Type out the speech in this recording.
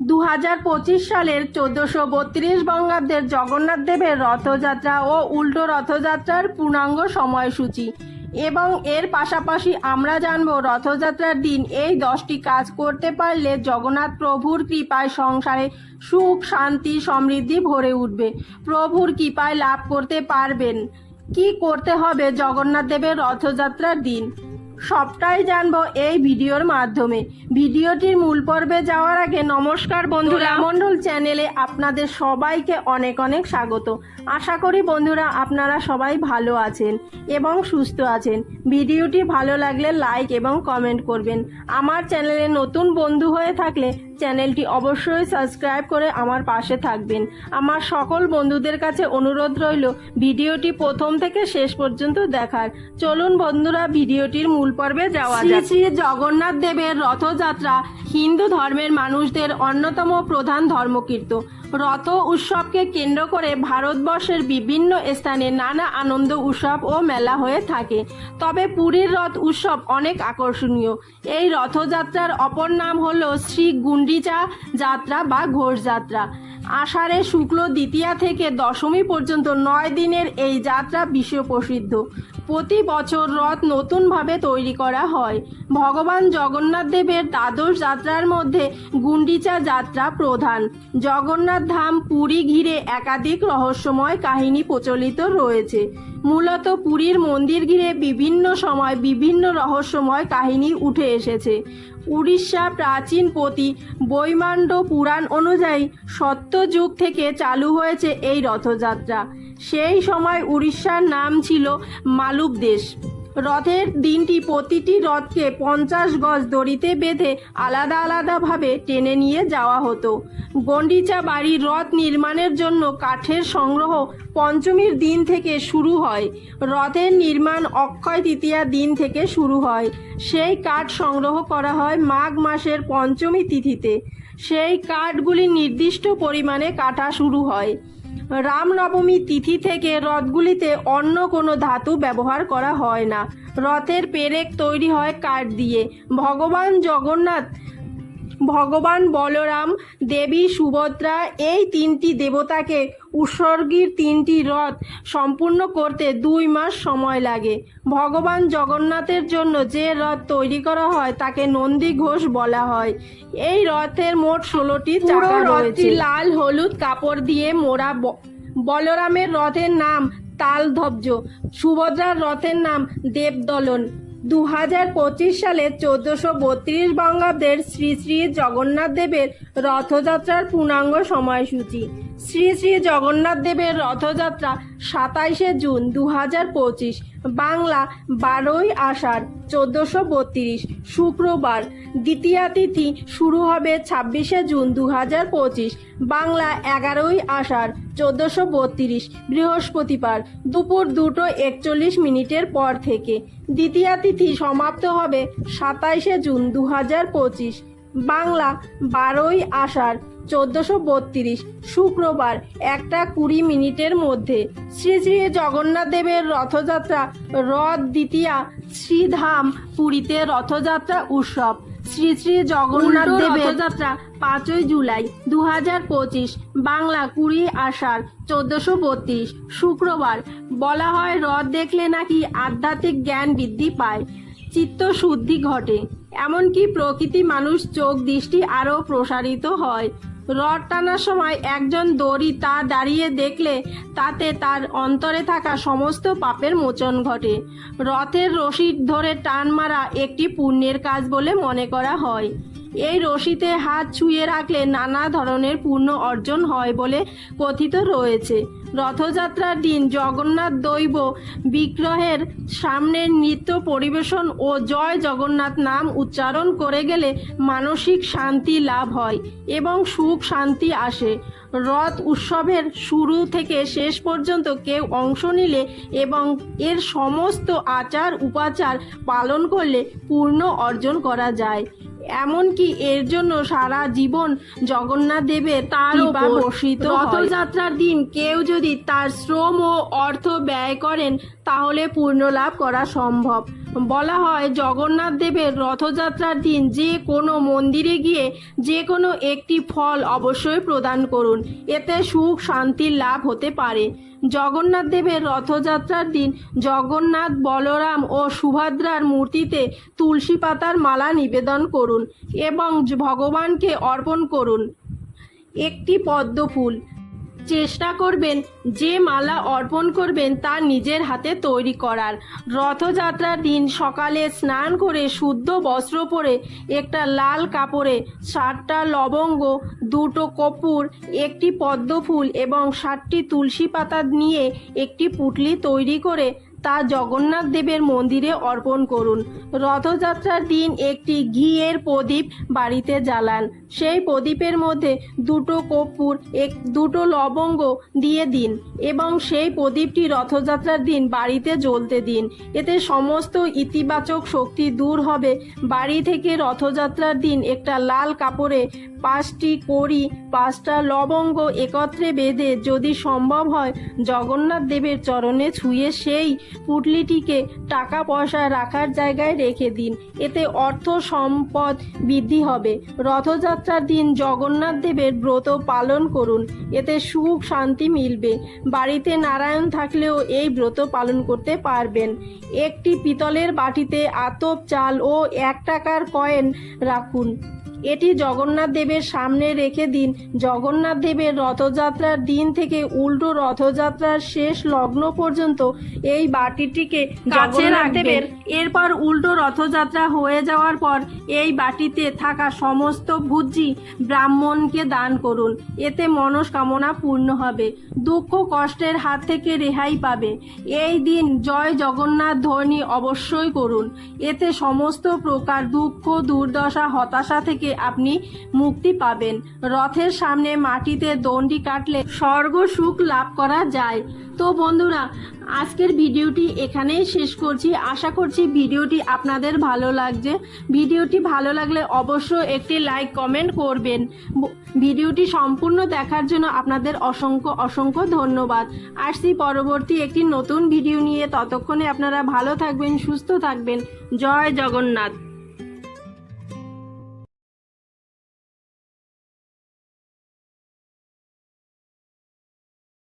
দু হাজার পঁচিশ সালের চোদ্দশো বত্রিশ বঙ্গাব্দের জগন্নাথ দেবের রথযাত্রা ও উল্টো রথযাত্রার পূর্ণাঙ্গ সময়সূচি। এবং এর পাশাপাশি আমরা জানব রথযাত্রার দিন এই দশটি কাজ করতে পারলে জগন্নাথ প্রভুর কৃপায় সংসারে সুখ, শান্তি, সমৃদ্ধি ভরে উঠবে। প্রভুর কৃপায় লাভ করতে পারবেন। কি করতে হবে জগন্নাথ দেবের রথযাত্রার দিন? সবটাই জানব এই ভিডিওর মাধ্যমে। ভিডিওটির মূল পর্বে যাওয়ার আগে নমস্কার বন্ধুরা। মন্ডল চ্যানেলে আপনাদের সবাইকে অনেক অনেক স্বাগত। আশা করি বন্ধুরা আপনারা সবাই ভালো আছেন এবং সুস্থ আছেন। ভিডিওটি ভালো লাগলে লাইক এবং কমেন্ট করবেন। আমার চ্যানেলে নতুন বন্ধু হয়ে থাকলে চ্যানেলটি অবশ্যই সাবস্ক্রাইব করে আমার পাশে থাকবেন। আমার সকল বন্ধুদের কাছে অনুরোধ রইল ভিডিওটি প্রথম থেকে শেষ পর্যন্ত দেখার। চলুন বন্ধুরা ভিডিওটির মূল পর্বে যাওয়া যাক। শ্রী জগন্নাথ দেবের রথযাত্রা হিন্দু ধর্মের মানুষদের অন্যতম প্রধান ধর্মকীর্ত। রথ উৎসবকে কেন্দ্র করে ভারতবর্ষের বিভিন্ন স্থানে নানা আনন্দ, উৎসব ও মেলা হয়ে থাকে। তবে পুরীর রথ উৎসব অনেক আকর্ষণীয়। এই রথযাত্রার অপর নাম হল শ্রী গুন্ডিচা যাত্রা বা ঘোষযাত্রা আষাঢ়ে শুক্ল দ্বিতীয়া থেকে দশমী পর্যন্ত নয় দিনের এই যাত্রা বিশ্ব প্রসিদ্ধ। প্রতি বছর রথ নতুনভাবে তৈরি করা হয়। ভগবান জগন্নাথ দেবের দ্বাদশ যাত্রার মধ্যে গুন্ডিচা যাত্রা প্রধান। জগন্নাথ ধাম পুরী ঘিরে একাধিক রহস্যময় কাহিনী প্রচলিত রয়েছে। মূলত পুরীর মন্দির ঘিরে বিভিন্ন সময় বিভিন্ন রহস্যময় কাহিনী উঠে এসেছে। উড়িষ্যা প্রাচীন পতি বৈমাণ্ড পুরাণ অনুযায়ী সত্যযুগ থেকে চালু হয়েছে এই রথযাত্রা। সেই সময় উড়িষ্যার নাম ছিল মালুক দেশ। রথের দিনটি প্রতিটি রথকে পঞ্চাশ গজ দড়িতে বেঁধে আলাদা আলাদাভাবে টেনে নিয়ে যাওয়া হতো। গন্ডিচা বাড়ির রথ নির্মাণের জন্য কাঠের সংগ্রহ পঞ্চমীর দিন থেকে শুরু হয়। রথের নির্মাণ অক্ষয় তৃতীয়া দিন থেকে শুরু হয়। সেই কাঠ সংগ্রহ করা হয় মাঘ মাসের পঞ্চমী তিথিতে। সেই কাঠগুলি নির্দিষ্ট পরিমাণে কাটা শুরু হয়। রামনবমী তিথি থেকে রথগুলিতে অন্য কোনো ধাতু ব্যবহার করা হয় না। রথের পেরেক তৈরি হয় কাঠ দিয়ে। ভগবান জগন্নাথ ভগবান বলরাম দেবী সুভদ্রা এই তিনটি দেবতাকে উৎসর্গীর তিনটি রথ সম্পূর্ণ করতে দুই মাস সময় লাগে। ভগবান জগন্নাথের জন্য যে রথ তৈরি করা হয় তাকে নন্দী ঘোষ বলা হয়। এই রথের মোট ষোলোটি চাকা রয়েছে। লাল হলুদ কাপড় দিয়ে মোড়া বলরামের রথের নাম তালধ্বজ সুভদ্রার রথের নাম দেবদলন। দু হাজার পঁচিশ সালে চোদ্দশো বত্রিশ বঙ্গাব্দের শ্রী শ্রী জগন্নাথ দেবের রথযাত্রার পূর্ণাঙ্গ সময়সূচি। শ্রী শ্রী জগন্নাথ দেবের রথযাত্রা সাতাইশে জুন দু হাজার পঁচিশ। বাংলা বারোই আষাঢ় চোদ্দশো বত্রিশ শুক্রবার। দ্বিতীয়া তিথি শুরু হবে ছাব্বিশে জুন দু হাজার পঁচিশ। বাংলা এগারোই আষাঢ় চোদ্দশো বত্রিশ বৃহস্পতিবার দুপুর দুটো একচল্লিশ মিনিটের পর থেকে। দ্বিতীয়া তিথি সমাপ্ত হবে সাতাইশে জুন দু হাজার পঁচিশ। বাংলা বারোই আষাঢ় চোদ্দশো বত্রিশ শুক্রবার একটা কুড়ি মিনিটের মধ্যে শ্রী শ্রী জগন্নাথ দেবের রথযাত্রা রথ দ্বিতীয়া শ্রীধাম পুরীতে রথযাত্রা উৎসব। শ্রী শ্রী জগন্নাথ দেবের রথযাত্রা। পাঁচই জুলাই দু হাজার পঁচিশ বাংলা কুড়ি আষাঢ় চোদ্দশো বত্রিশ শুক্রবার। বলা হয় রথ দেখলে নাকি আধ্যাত্মিক জ্ঞান বৃদ্ধি পায় চিত্ত শুদ্ধি ঘটে। এমনকি প্রকৃতি মানুষ চোখ দৃষ্টি আরও প্রসারিত হয়। রথ টানার সময় একজন দড়ি তা দাঁড়িয়ে দেখলে তাতে তার অন্তরে থাকা সমস্ত পাপের মোচন ঘটে। রথের রশিদ ধরে টান মারা একটি পুণ্যের কাজ বলে মনে করা হয়। এই রশিতে হাত ছুঁয়ে রাখলে নানা ধরনের পূর্ণ অর্জন হয় বলে কথিত রয়েছে। রথযাত্রার দিন জগন্নাথ দৈব বিগ্রহের সামনে নৃত্য পরিবেশন ও জয় জগন্নাথ নাম উচ্চারণ করে গেলে মানসিক শান্তি লাভ হয় এবং সুখ শান্তি আসে। রথ উৎসবের শুরু থেকে শেষ পর্যন্ত কেউ অংশ নিলে এবং এর সমস্ত আচার উপাচার পালন করলে পূর্ণ অর্জন করা যায়। এমনকি এর জন্য সারা জীবন জগন্নাথ দেবের তার বর্ষিত রথযাত্রার দিন কেউ যদি তার শ্রম ও অর্থ ব্যয় করেন তাহলে পূর্ণ লাভ করা সম্ভব। বলা হয় জগন্নাথ দেবের রথযাত্রার দিন যে কোনো মন্দিরে গিয়ে যে কোনো একটি ফল অবশ্যই প্রদান করুন। এতে সুখ শান্তির লাভ হতে পারে। জগন্নাথ দেবের রথযাত্রার দিন জগন্নাথ, বলরাম ও সুভদ্রার মূর্তিতে তুলসী পাতার মালা নিবেদন করুন এবং ভগবানকে অর্পণ করুন। একটি পদ্ম ফুল চেষ্টা করবেন, যে মালা অর্পণ করবেন তা নিজের হাতে তৈরি করার। রথযাত্রার দিন সকালে স্নান করে শুদ্ধ বস্ত্র পরে একটা লাল কাপড়ে ষাটটা লবঙ্গ, দুটো কপুর, একটি পদ্ম ফুল এবং ষাটটি তুলসী পাতা নিয়ে একটি পুটলি তৈরি করে তা জগন্নাথ দেবের মন্দিরে অর্পণ করুন। রথযাত্রার দিন একটি ঘিয়ের প্রদীপ বাড়িতে জ্বালান। সেই প্রদীপের মধ্যে দুটো কর্পূর, এক, দুটো লবঙ্গ দিয়ে দিন এবং সেই প্রদীপটি রথযাত্রার দিন বাড়িতে জ্বলতে দিন। এতে সমস্ত ইতিবাচক শক্তি দূর হবে। বাড়ি থেকে রথযাত্রার দিন একটা লাল কাপড়ে পাঁচটি কড়ি, পাঁচটা লবঙ্গ একত্রে বেঁধে যদি সম্ভব হয় জগন্নাথ দেবের চরণে ছুঁয়ে সেই পুটলিটিকে টাকা পয়সা রাখার জায়গায় রেখে দিন। এতে অর্থ সম্পদ বৃদ্ধি হবে। রথযাত্রার দিন জগন্নাথ দেবের ব্রত পালন করুন। এতে সুখ, শান্তি মিলবে। বাড়িতে নারায়ণ থাকলেও এই ব্রত পালন করতে পারবেন। একটি পিতলের বাটিতে আতপ চাল ও এক টাকার কয়েন রাখুন। এটি জগন্নাথ দেবের সামনে রেখে দিন। জগন্নাথ দেবের রথযাত্রার দিন থেকে উল্টো রথযাত্রার শেষ লগ্ন পর্যন্ত এই বাটিটিকে কাছে রাখবেন। এরপর উল্টো রথযাত্রা হয়ে যাওয়ার পর এই বাটিতে থাকা সমস্ত ভুজি ব্রাহ্মণকে দান করুন। এতে মনস্কামনা পূর্ণ হবে। দুঃখ কষ্টের হাত থেকে রেহাই পাবে। এই দিন জয় জগন্নাথ ধ্বনি অবশ্যই করুন। এতে সমস্ত প্রকার দুঃখ দুর্দশা হতাশা থেকে আপনি মুক্তি পাবেন। রথের সামনে মাটিতে দণ্ডি কাটলে স্বর্গ সুখ লাভ করা যায়। তো বন্ধুরা, আজকের ভিডিওটি এখানেই শেষ করছি। আশা করছি ভিডিওটি আপনাদের ভালো লাগছে। ভিডিওটি ভালো লাগলে অবশ্যই একটি লাইক, কমেন্ট করবেন। ভিডিওটি সম্পূর্ণ দেখার জন্য আপনাদের অসংখ্য অসংখ্য ধন্যবাদ। আসছি পরবর্তী একটি নতুন ভিডিও নিয়ে। ততক্ষণে আপনারা ভালো থাকবেন, সুস্থ থাকবেন। জয় জগন্নাথ।